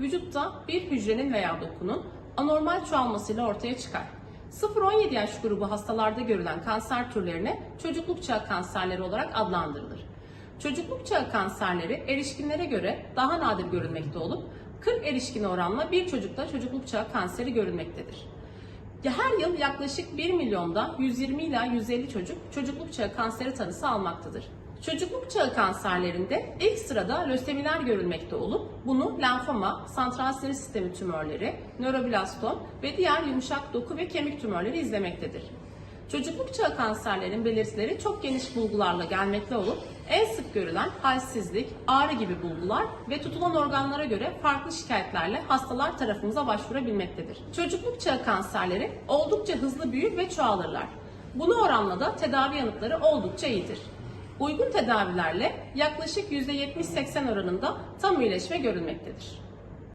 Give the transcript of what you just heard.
vücutta bir hücrenin veya dokunun anormal çoğalmasıyla ortaya çıkar. 0-17 yaş grubu hastalarda görülen kanser türlerine çocukluk çağı kanserleri olarak adlandırılır. Çocukluk çağı kanserleri erişkinlere göre daha nadir görülmekte olup 40 erişkin oranla bir çocukta çocukluk çağı kanseri görülmektedir. Her yıl yaklaşık 1 milyonda 120 ila 150 çocuk çocukluk çağı kanseri tanısı almaktadır. Çocukluk çağı kanserlerinde ilk sırada lösemiler görülmekte olup bunu lenfoma, santral sinir sistemi tümörleri, nöroblastom ve diğer yumuşak doku ve kemik tümörleri izlemektedir. Çocukluk çağı kanserlerin belirtileri çok geniş bulgularla gelmekte olup en sık görülen halsizlik, ağrı gibi bulgular ve tutulan organlara göre farklı şikayetlerle hastalar tarafımıza başvurabilmektedir. Çocukluk çağı kanserleri oldukça hızlı büyür ve çoğalırlar. Buna oranla da tedavi yanıtları oldukça iyidir. Uygun tedavilerle yaklaşık %70-80 oranında tam iyileşme görülmektedir.